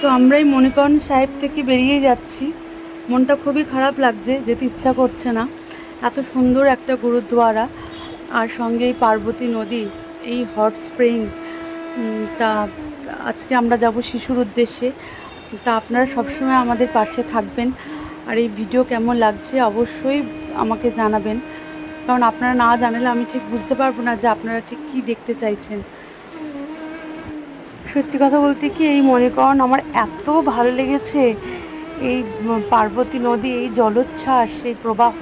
তো আমরাই মণিকরণ সাহেব থেকে বেরিয়ে যাচ্ছি। মনটা খুবই খারাপ লাগছে, যেতে ইচ্ছা করছে না। এত সুন্দর একটা গুরুদ্বারা আর সঙ্গে এই পার্বতী নদী, এই হট স্প্রিং তা আজকে আমরা যাব শিশুর উদ্দেশ্যে। তা আপনারা সবসময় আমাদের পাশে থাকবেন। আর এই ভিডিও কেমন লাগছে অবশ্যই আমাকে জানাবেন। কারণ আপনারা না জানালে আমি ঠিক বুঝতে পারব না যে আপনারা ঠিক কী দেখতে চাইছেন। সত্যি কথা বলতে কি, এই মনেকরণ আমার এত ভালো লেগেছে। এই পার্বতী নদী, এই জলোচ্ছ্বাস, এই প্রবাহ,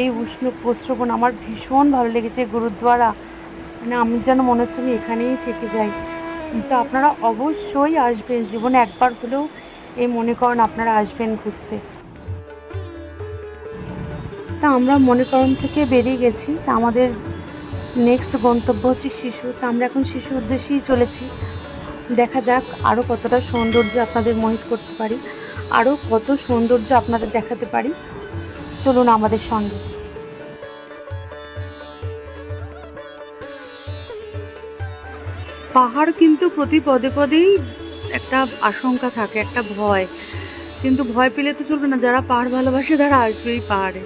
এই উষ্ণ প্রশ্রবণ আমার ভীষণ ভালো লেগেছে গুরুদ্বারা। মানে আমি যেন মনে হচ্ছে আমি এখানেই থেকে যাই। তো আপনারা অবশ্যই আসবেন, জীবনে একবার হলেও এই মনে করেন আপনারা আসবেন ঘুরতে। তা আমরা মনেকরণ থেকে বেরিয়ে গেছি। তা আমাদের নেক্সট গন্তব্য হচ্ছে শিশু। তা আমরা এখন শিশুর উদ্দেশ্যেই চলেছি। দেখা যাক আরও কতটা সৌন্দর্য আপনাদের মোহিত করতে পারি আরও কত সৌন্দর্য আপনাদের দেখাতে পারি। চলুন আমাদের সঙ্গে। পাহাড় কিন্তু প্রতি পদে পদেই একটা আশঙ্কা থাকে, একটা ভয়। কিন্তু ভয় পেলে তো চলবে না, যারা পাহাড় ভালোবাসে তারা আসবে এই পাহাড়ে।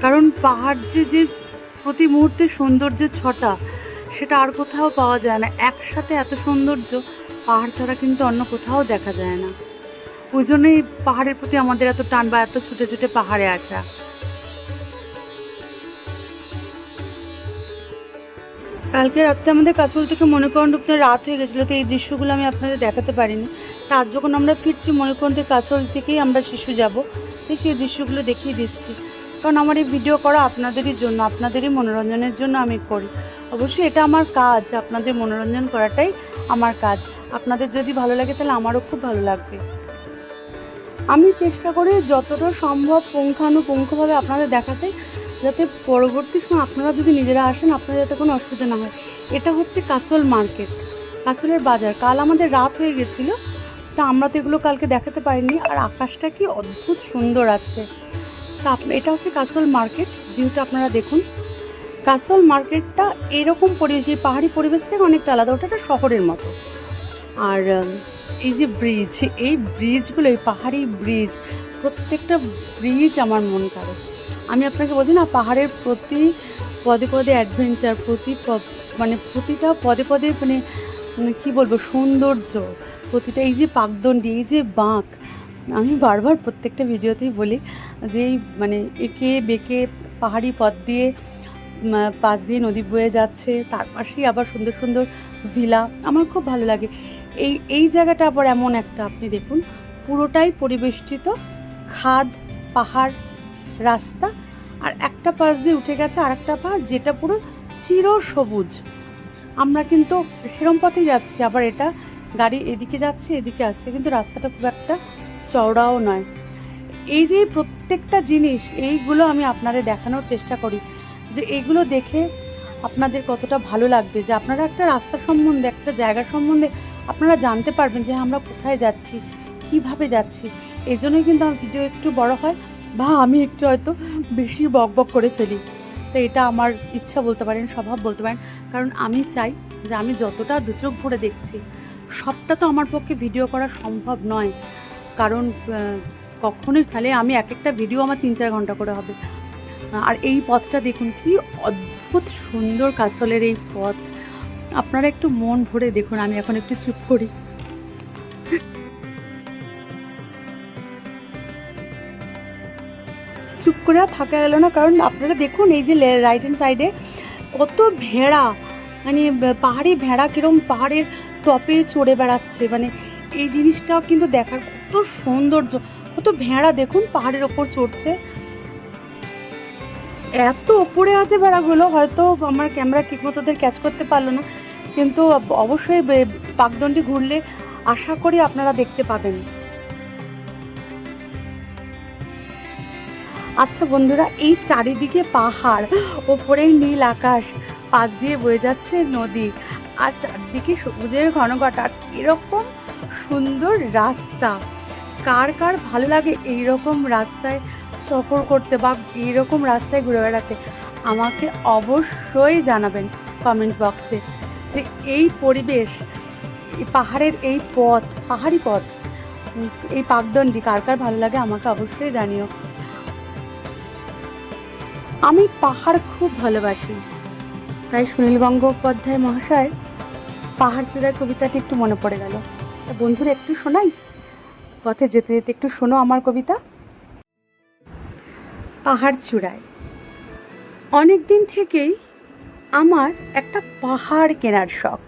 কারণ পাহাড় যে যে প্রতি মুহূর্তে সৌন্দর্যের ছটা সেটা আর কোথাও পাওয়া যায় না। একসাথে এত সৌন্দর্য, পাহাড় ছাড়া কিন্তু অন্য কোথাও দেখা যায় না। ওই জন্যই পাহাড়ের প্রতি আমাদের এত টান বা এত ছুটে ছুটে পাহাড়ে আসা। কালকে রাত্রে আমাদের কাসল থেকে মণিকরণ ঢুকতে রাত হয়ে গেছিল, তো এই দৃশ্যগুলো আমি আপনাদের দেখাতে পারিনি। তার যখন আমরা ফিরছি মণিকরণ থেকে কাসল থেকেই আমরা শিশু যাব। সেই দৃশ্যগুলো দেখিয়ে দিচ্ছি। কারণ আমার এই ভিডিও করা আপনাদেরই জন্য, আপনাদেরই মনোরঞ্জনের জন্য আমি করি। অবশ্যই এটা আমার কাজ, আপনাদের মনোরঞ্জন করাটাই আমার কাজ। আপনাদের যদি ভালো লাগে তাহলে আমারও খুব ভালো লাগবে। আমি চেষ্টা করি যতটা সম্ভব পুঙ্খানুপুঙ্খভাবে আপনাদের দেখাতে, যাতে পরবর্তী সময় আপনারা যদি নিজেরা আসেন, আপনাদের যাতে কোনো অসুবিধা না হয়। এটা হচ্ছে কাসল মার্কেট। কাসলের বাজার। কাল আমাদের রাত হয়ে গেছিল, তা আমরা তো এগুলো কালকে দেখাতে পারিনি। আর আকাশটা কি অদ্ভুত সুন্দর আজকে। তা এটা হচ্ছে কাসল মার্কেট ভিউটা আপনারা দেখুন। কাসল মার্কেটটা এরকম পরিবেশ এই পাহাড়ি পরিবেশ থেকে অনেকটা আলাদা, ওটা একটা শহরের মতো। আর এই যে ব্রিজ এই ব্রিজগুলো এই পাহাড়ি ব্রিজ প্রত্যেকটা ব্রিজ আমার মন কাড়ে আমি আপনাকে বলছি না, পাহাড়ের প্রতি পদে পদে অ্যাডভেঞ্চার প্রতি মানে প্রতিটা পদে পদে মানে কি বলব, সৌন্দর্য, প্রতিটা এই যে পাকদণ্ডী, এই যে বাঁক আমি বারবার প্রত্যেকটা ভিডিওতেই বলি যে মানে একে বেঁকে পাহাড়ি পথ দিয়ে পাশ দিয়ে নদী বয়ে যাচ্ছে, তার পাশেই আবার সুন্দর সুন্দর ভিলা। আমার খুব ভালো লাগে। এই এই জায়গাটা আবার এমন একটা, আপনি দেখুন, পুরোটাই পরিবেষ্টিত, খাদ, পাহাড়, রাস্তা, আর একটা পাশ দিয়ে উঠে গেছে আর একটা পাহাড়, যেটা পুরো চির সবুজ। আমরা কিন্তু সেরম পথেই যাচ্ছি, আবার এটা গাড়ি এদিকে যাচ্ছে, এদিকে আসছে, কিন্তু রাস্তাটা খুব একটা চওড়াও নয়। এই যে প্রত্যেকটা জিনিস, এইগুলো আমি আপনাদের দেখানোর চেষ্টা করি যে এইগুলো দেখে আপনাদের কতটা ভালো লাগবে। যে আপনারা একটা রাস্তা সম্বন্ধে, একটা জায়গা সম্বন্ধে আপনারা জানতে পারবেন যে আমরা কোথায় যাচ্ছি, কীভাবে যাচ্ছি। এই জন্যই কিন্তু আমার ভিডিও একটু বড় হয় বা আমি একটু হয়তো বেশি বক বক করে ফেলি। তো এটা আমার ইচ্ছা বলতে পারেন, স্বভাব বলতে পারেন। কারণ আমি চাই যে আমি যতটা দু চোখ ভরে দেখছি, সবটা তো আমার পক্ষে ভিডিও করা সম্ভব নয়। কারণ কখনোই তাহলে আমি এক একটা ভিডিও আমার তিন চার ঘণ্টা করে হবে। আর এই পথটা দেখুন, কি অদ্ভুত সুন্দর কাসলের এই পথ। আপনারা একটু মন ভরে দেখুন, আমি এখন একটু চুপ করি। চুপ করে থাকা গেল না, কারণ আপনারা দেখুন, এই যে রাইট হ্যান্ড সাইডে কত ভেড়া মানে পাহাড়ি ভেড়া কিরম পাহাড়ের টপে চড়ে বেড়াচ্ছে। মানে এই জিনিসটাও কিন্তু দেখার কত সৌন্দর্য, কত ভেড়া দেখুন পাহাড়ের ওপর চড়ছে। এত ওপরে আছে ভেড়াগুলো, হয়তো আমার ক্যামেরা ঠিকমতো ওদের ক্যাচ করতে পারল না। কিন্তু অবশ্যই পাকদণ্ডি ঘুরলে আশা করি আপনারা দেখতে পাবেন। আচ্ছা বন্ধুরা, এই চারিদিকে পাহাড় ওপরে নীল আকাশ, পাশ দিয়ে বয়ে যাচ্ছে নদী। আর চারদিকে সবুজের ঘনঘটা এরকম সুন্দর রাস্তা। কার কার ভালো লাগে এই রকম রাস্তায় সফর করতে বা এইরকম রাস্তায় ঘুরে বেড়াতে, আমাকে অবশ্যই জানাবেন কমেন্ট বক্সে যে এই পরিবেশ পাহাড়ের এই পথ, পাহাড়ি পথ, এই পাকদণ্ডি কার কার ভালো লাগে আমাকে অবশ্যই জানিও। আমি পাহাড় খুব ভালোবাসি। তাই সুনীল গঙ্গোপাধ্যায় মহাশয় পাহাড় চূড়ার কবিতাটি একটু মনে পড়ে গেল। বন্ধুরা, একটু শোনাই? পথে যেতে যেতে একটু শোনো আমার কবিতা। পাহাড় চূড়ায়। অনেক দিন থেকেই আমার একটা পাহাড় কেনার শখ।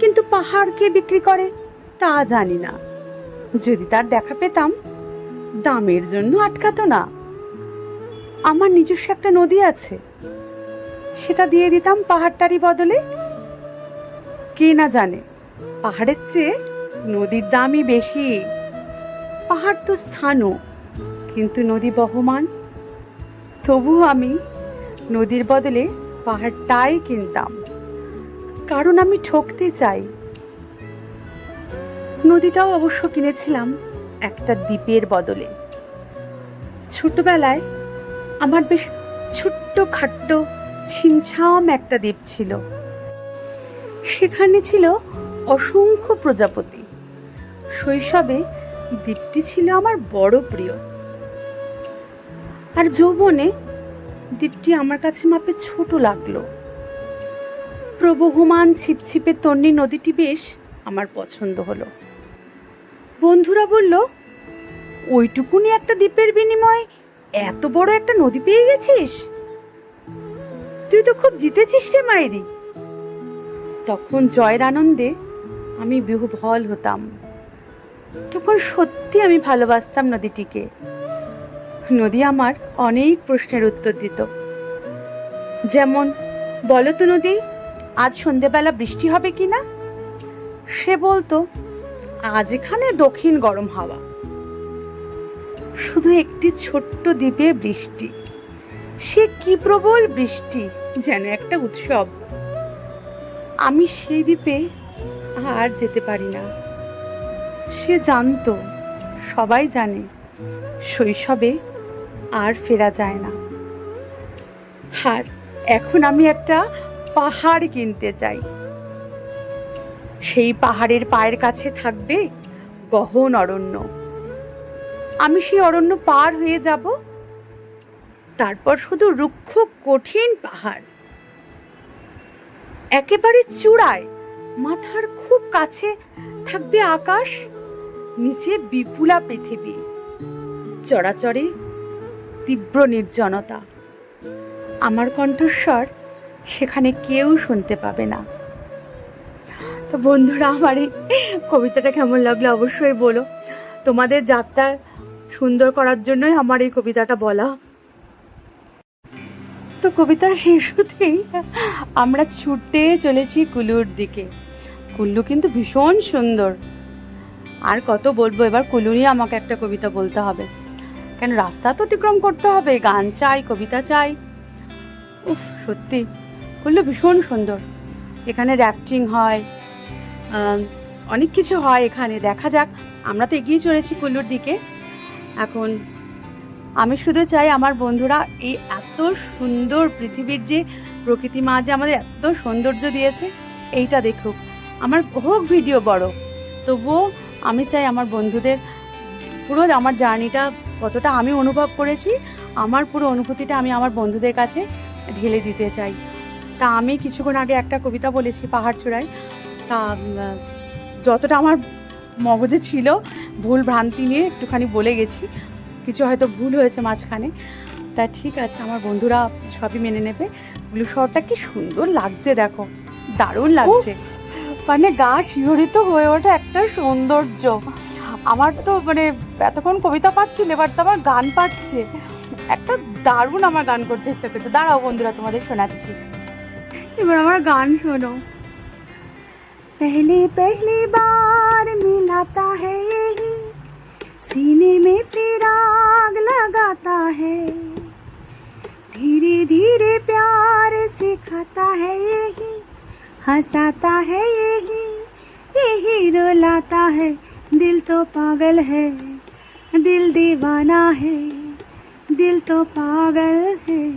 কিন্তু পাহাড় কে বিক্রি করে তা জানি না। যদি তার দেখা পেতাম, দামের জন্য আটকাতো না। আমার নিজস্ব একটা নদী আছে। সেটা দিয়ে দিতাম পাহাড়টারই বদলে। কে না জানে, পাহাড়ের চেয়ে নদীর দামই বেশি। পাহাড় তো স্থানও, কিন্তু নদী বহমান। তবুও আমি নদীর বদলে পাহাড়টাই কিনতাম। কারণ আমি ঠকতে চাই। নদীটাও অবশ্য কিনেছিলাম একটা দ্বীপের বদলে। ছোটবেলায় আমার বেশ ছোট্ট খাট্ট ছিমছাম একটা দ্বীপ ছিল। সেখানে ছিল অসংখ্য প্রজাপতি। শৈশবে দ্বীপটি ছিল আমার বড় প্রিয়। আর যৌবনে দ্বীপটি আমার কাছে মাপে ছোট লাগল। প্রবহমান ছিপছিপে তন্নি নদীটি বেশ আমার পছন্দ হলো। বন্ধুরা বলল, ওইটুকুনি একটা দ্বীপের বিনিময়ে এত বড় একটা নদী পেয়ে গেছিস? তুই তো খুব জিতেছিস রে মায়েরি তখন জয়ের আনন্দে আমি বিহ্বল হতাম। তখন সত্যি আমি ভালোবাসতাম নদীটিকে। নদী আমার অনেক প্রশ্নের উত্তর দিত। যেমন, বলো তো নদী, আজ সন্ধেবেলা বৃষ্টি হবে কি না? সে বলতো, আজ এখানে দক্ষিণ গরম হাওয়া। শুধু একটি ছোট্ট দ্বীপে বৃষ্টি। সে কি প্রবল বৃষ্টি, যেন একটা উৎসব। আমি সেই দ্বীপে আর যেতে পারি না। সে জানতো, সবাই জানে, শৈশবে আর ফেরা যায় না। আর এখন আমি একটা পাহাড় কিনতে চাই। সেই পাহাড়ের পায়ের কাছে থাকবে গহন অরণ্য। আমি সেই অরণ্য পার হয়ে যাব। তারপর শুধু রুক্ষ কঠিন পাহাড়। একেবারে চূড়ায়, মাথার খুব কাছে থাকবে আকাশ। নিচে বিপুলা পৃথিবী। চড়াচড়ে তীব্র নির্জনতা। আমার কণ্ঠস্বর সেখানে কেউ শুনতে পাবে না। তো বন্ধুরা, আমার এই কবিতাটা কেমন লাগল অবশ্যই বলো। তোমাদের যাত্রা সুন্দর করার জন্যই আমার এই কবিতাটা বলা। তো কবিতার শেষতেই আমরা ছুটে চলেছি কুলুর দিকে। কুল্লু কিন্তু ভীষণ সুন্দর। আর কত বলব? এবার কুলু নিয়ে আমাকে একটা কবিতা বলতে হবে। কেন রাস্তা তো অতিক্রম করতে হবে, গান চাই, কবিতা চাই। উফ, সত্যি। কুল্লু ভীষণ সুন্দর। এখানে র্যাফটিং হয় অনেক কিছু হয় এখানে। দেখা যাক, আমরা তো এগিয়ে চলেছি কুল্লুর দিকে। এখন আমি শুধু চাই আমার বন্ধুরা এই এত সুন্দর পৃথিবীর যে প্রকৃতি মা যে আমাদের এত সৌন্দর্য দিয়েছে, এইটা দেখুক। আমার হোক ভিডিও বড়, তবুও আমি চাই আমার বন্ধুদের পুরো আমার জার্নিটা কতটা আমি অনুভব করেছি, আমার পুরো অনুভূতিটা আমি আমার বন্ধুদের কাছে ঢেলে দিতে চাই। তা আমি কিছুক্ষণ আগে একটা কবিতা বলেছি পাহাড় চূড়ায়। তা যতটা আমার মগজে ছিল, ভুল ভ্রান্তি নিয়ে একটুখানি বলে গেছি। কিছু হয়তো ভুল হয়েছে মাঝখানে। তা ঠিক আছে, আমার বন্ধুরা সবই মেনে নেবে। ব্লু শহরটা কি সুন্দর লাগছে, দেখো। দারুণ লাগছে। মানে গা শিহরিত হয়ে ওঠে একটা সৌন্দর্য আমার তো মানে এতক্ষণ কবিতা পাচ্ছিল এবার তো আমার গান পাচ্ছে একটা দারুণ আমার গান করতে ইচ্ছা করছে দাঁড়াও বন্ধুরা তোমাদের শোনাচ্ছি এবার আমার গান শোনো पहली पहली बार मिलाता है यही सीने में फिर आग लगाता है धीरे धीरे प्यार सिखाता है यही हंसाता है यही यही रुलाता है। दिल तो पागल है, दिल दीवाना है। दिल तो पागल है,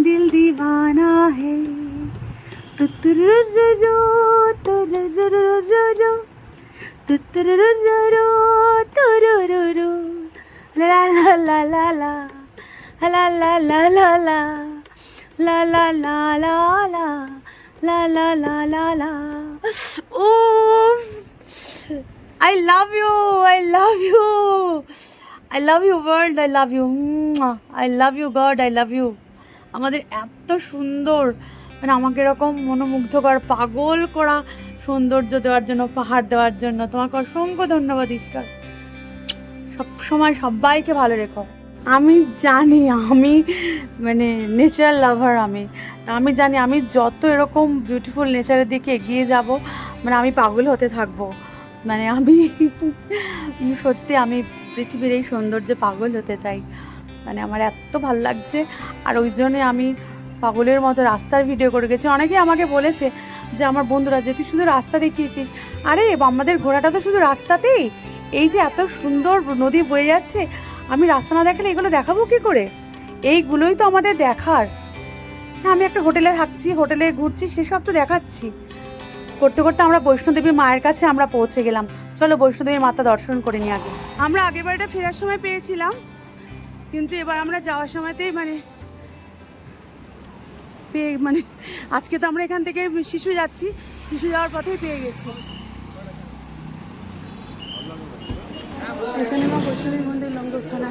दिल दीवाना है। तो तुर्रो লা লা লা লা লা। উফ I love you. I love you. I love you, world. Love you. Mwah. I love you, God. I love you. আমাদের এত সুন্দর মানে আমাকে এরকম মনোমুগ্ধকর, পাগল করা সৌন্দর্য দেওয়ার জন্য, পাহাড় দেওয়ার জন্য তোমাকে অসংখ্য ধন্যবাদ, ঈশ্বর সব সময় সবাইকে ভালো রেখো আমি জানি, আমি মানে নেচার লাভার আমি। তা আমি জানি আমি যত এরকম বিউটিফুল নেচারের দিকে এগিয়ে যাব মানে আমি পাগল হতে থাকব। মানে আমি সত্যি আমি পৃথিবীর এই সৌন্দর্যে পাগল হতে চাই। মানে আমার এত ভালো লাগছে। আর ওই জন্যে আমি পাগলের মতো রাস্তার ভিডিও করে গেছি। অনেকেই আমাকে বলেছে যে, আমার বন্ধুরা, যে তুই শুধু রাস্তা দেখিয়েছিস? আরে, আমাদের ঘোড়াটা তো শুধু রাস্তাতেই। এই যে এত সুন্দর নদী বয়ে যাচ্ছে আমি রাস্তা না দেখালে এগুলো দেখাবো কি করে? এইগুলোই তো আমাদের দেখার। হ্যাঁ আমি একটা হোটেলে থাকছি, হোটেলে ঘুরছি, সেসব তো দেখাচ্ছি। করতে করতে আমরা বৈষ্ণোদেবী মায়ের কাছে আমরা পৌঁছে গেলাম। চলো বৈষ্ণোদেবীর মাতা দর্শন করে নিই আগে। আমরা আগের বারটা ফেরার সময় পেয়েছিলাম, কিন্তু এবার আমরা যাওয়ার সময়তেই মানে পেয়ে মানে আজকে তো আমরা এখান থেকে শিশু যাচ্ছি, শিশু যাওয়ার পথেই পেয়ে গেছি। এখানে মা বৈষ্ণবী মন্দির লঙ্গরখানা।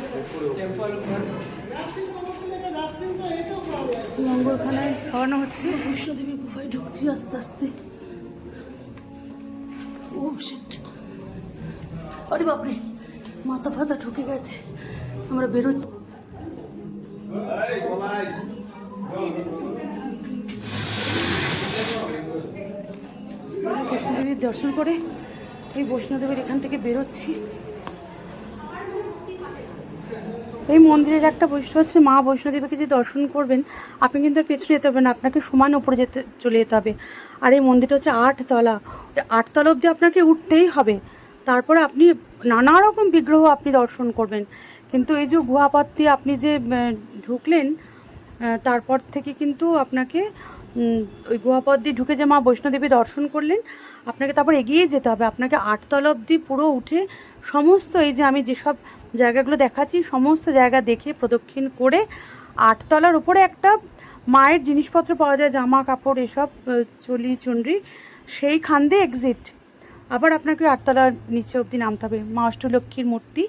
লঙ্গরখানায় খাওয়ানো হচ্ছে। বৈষ্ণোদেবী গুফায় ঢুকছি আস্তে আস্তে। ও শিট আরে বাপরে মাথা ফাতা ঢুকে গেছে। আমরা বেরোচ্ছি। বৈষ্ণোদেবীর দর্শন করে এই বৈষ্ণোদেবীর এখান থেকে বেরোচ্ছি। এই মন্দিরের একটা বৈশিষ্ট্য হচ্ছে মা বৈষ্ণোদেবীকে যে দর্শন করবেন, আপনি কিন্তু আর পেছনে যেতে হবে না, আপনাকে সমান উপরে যেতে, চলে যেতে হবে। আর এই মন্দিরটা হচ্ছে আটতলা আটতলা অবধি আপনাকে উঠতেই হবে। তারপরে আপনি নানা রকম বিগ্রহ আপনি দর্শন করবেন। কিন্তু এই যে গুহাপথ দিয়ে আপনি যে ঢুকলেন তারপর থেকে কিন্তু আপনাকে ওই গুহাপথ দিয়ে ঢুকে যে মা বৈষ্ণোদেবী দর্শন করলেন, আপনাকে তারপর এগিয়ে যেতে হবে। আপনাকে আটতলা অবধি পুরো উঠে সমস্ত এই যে আমি যেসব জায়গাগুলো দেখাচ্ছি। সমস্ত জায়গা দেখে প্রদক্ষিণ করে আটতলার উপরে একটা মায়ের জিনিসপত্র পাওয়া যায় জামা কাপড় এসব চলি, চুনরি, সেইখান দিয়ে এক্সিট আবার আপনাকে আটতলার নিচে অবধি নামতে হবে, মা অষ্টলক্ষ্মীর মূর্তি।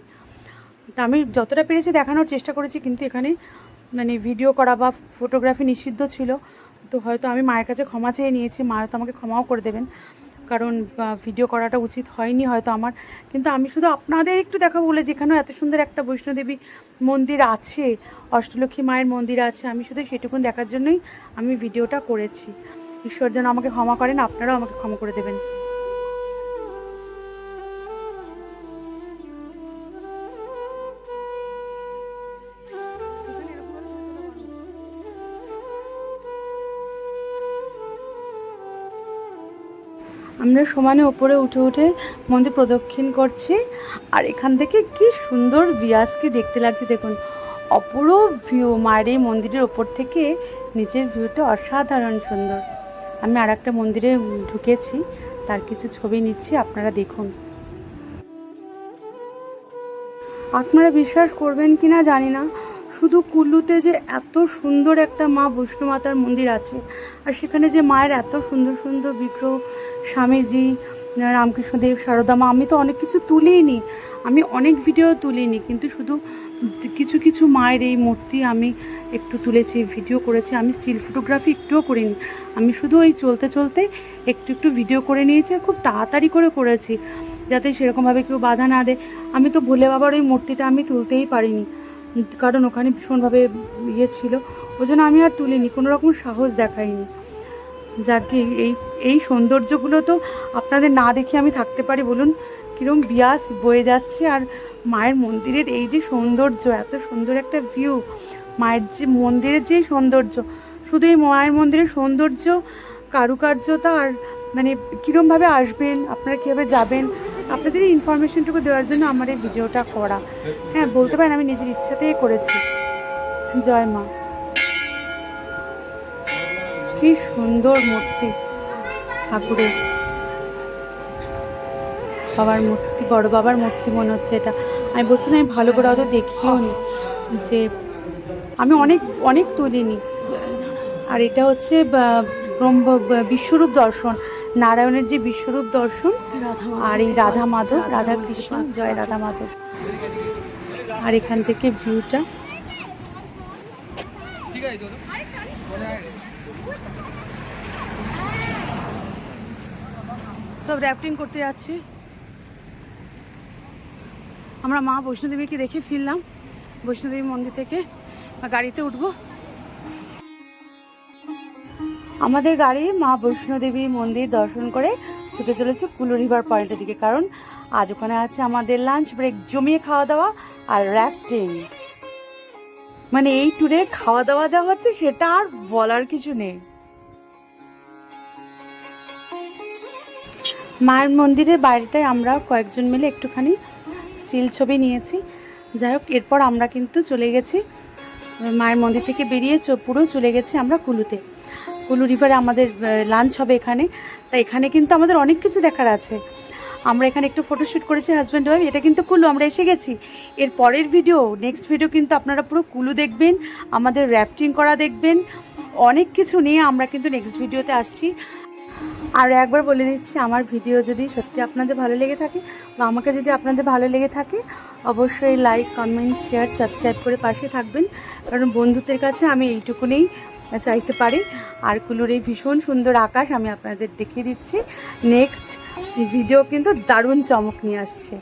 তা আমি যতটা পেরেছি দেখানোর চেষ্টা করেছি, কিন্তু এখানে মানে ভিডিও করা বা ফটোগ্রাফি নিষিদ্ধ ছিল। তো হয়তো আমি মায়ের কাছে ক্ষমা চেয়ে নিয়েছি, মা হয়তো আমাকে ক্ষমাও করে দেবেন। কারণ ভিডিও করাটা উচিত হয়নি হয়তো আমার। কিন্তু আমি শুধু আপনাদের একটু দেখা বলে যেখানেও এত সুন্দর একটা বৈষ্ণোদেবী মন্দির আছে, অষ্টলক্ষ্মী মায়ের মন্দির আছে, আমি শুধু সেটুকুন দেখার জন্যই আমি ভিডিওটা করেছি। ঈশ্বর যেন আমাকে ক্ষমা করেন, আপনারাও আমাকে ক্ষমা করে দেবেন। আমরা সমানে ওপরে উঠে উঠে মন্দির প্রদক্ষিণ করছি। আর এখান থেকে কি সুন্দর বিয়াসকে দেখতে লাগছে, দেখুন। অপরূপ ভিউ মায়ের এই মন্দিরের ওপর থেকে নিচের ভিউটা অসাধারণ সুন্দর। আমি আর একটা মন্দিরে ঢুকেছি, তার কিছু ছবি নিচ্ছি, আপনারা দেখুন। আপনারা বিশ্বাস করবেন কি না জানি না শুধু কুল্লুতে যে এত সুন্দর একটা মা বৈষ্ণো মাতার মন্দির আছে, আর সেখানে যে মায়ের এত সুন্দর সুন্দর বিগ্রহ, স্বামীজি, রামকৃষ্ণদেব, সারদা মা, আমি তো অনেক কিছু তুলিনি, আমি অনেক ভিডিও তুলিনি, কিন্তু শুধু কিছু কিছু মায়ের এই মূর্তি আমি একটু তুলেছি ভিডিও করেছি, আমি স্টিল ফটোগ্রাফি একটুও করিনি, আমি শুধু ওই চলতে চলতে একটু একটু ভিডিও করে নিয়েছি খুব তাড়াতাড়ি করে করেছি, যাতে সেরকমভাবে কেউ বাধা না দেয়, আমি তো ভোলে বাবার ওই মূর্তিটা আমি তুলতেই পারিনি। কারণ ওখানে ভীষণভাবে ইয়ে ছিল। ওই জন্য আমি আর তুলিনি, কোনো রকম সাহস দেখাইনি। যাকে এই এই সৌন্দর্যগুলো তো আপনাদের না দেখে আমি থাকতে পারি, বলুন কীরকম বিয়াস বয়ে যাচ্ছে। আর মায়ের মন্দিরের এই যে সৌন্দর্য, এত সুন্দর একটা ভিউ মায়ের যে মন্দিরের যে সৌন্দর্য, শুধু এই মায়ের মন্দিরের সৌন্দর্য, কারুকার্যতা আর মানে কীরমভাবে আসবেন, আপনারা কীভাবে যাবেন আপনাদের এই ইনফরমেশনটুকু দেওয়ার জন্য আমার এই ভিডিওটা করা। হ্যাঁ বলতে পারেন, আমি নিজের ইচ্ছাতেই করেছি। জয় মা। কি সুন্দর মূর্তি ঠাকুরের। বাবার মূর্তি, বড় বাবার মূর্তি মনে হচ্ছে এটা। আমি বলছি না, আমি ভালো করে অত দেখিও নি যে আমি অনেক অনেক তুলিনি। আর এটা হচ্ছে ব্রহ্ম বিশ্বরূপ দর্শন। নারায়ণের যে বিশ্বরূপ দর্শন আর এই রাধা মাধব রাধা কৃষ্ণ জয় রাধা মাধব। আর এখান থেকে ভিউটা সব র্যাফটিং করতে যাচ্ছি। আমরা মা বৈষ্ণোদেবীকে দেখে ফিরলাম। বৈষ্ণোদেবী মন্দির থেকে। গাড়িতে উঠবো। আমাদের গাড়ি মা বৈষ্ণোদেবী মন্দির দর্শন করে ছুটে চলেছে কুলু রিভার পয়েন্টের দিকে। কারণ আজ ওখানে আছে আমাদের লাঞ্চ ব্রেক জমিয়ে খাওয়া দাওয়া আর র্যাফটিং মানে এই ট্যুরে খাওয়া দাওয়া যা হচ্ছে সেটা আর বলার কিছু নেই। মায়ের মন্দিরের বাইরেটায় আমরা কয়েকজন মিলে একটুখানি স্টিল ছবি নিয়েছি। যাই হোক, এরপর আমরা কিন্তু চলে গেছি। মায়ের মন্দির থেকে বেরিয়ে পুরো চলে গেছি আমরা কুলুতে। কুলু রিভারে আমাদের লাঞ্চ হবে এখানে। তা এখানে কিন্তু আমাদের অনেক কিছু দেখার আছে। আমরা এখানে একটু ফটোশ্যুট করেছি হাজব্যান্ড ওয়াইফ এটা কিন্তু কুলু, আমরা এসে গেছি। এর পরের ভিডিও নেক্সট ভিডিও কিন্তু আপনারা পুরো কুলু দেখবেন, আমাদের র্যাফটিং করা দেখবেন, অনেক কিছু নিয়ে আমরা কিন্তু নেক্সট ভিডিওতে আসছি। আর একবার বলে দিচ্ছি, আমার ভিডিও যদি সত্যি আপনাদের ভালো লেগে থাকে বা আমাকে যদি আপনাদের ভালো লেগে থাকে, অবশ্যই লাইক কমেন্ট শেয়ার সাবস্ক্রাইব করে পাশে থাকবেন। কারণ বন্ধুদের কাছে আমি এইটুকুনেই চাইতে পারি। আর কুলুর এই ভীষণ সুন্দর আকাশ আমি আপনাদের দেখিয়ে দিচ্ছি। নেক্সট ভিডিও কিন্তু দারুণ চমক নিয়ে আসছে।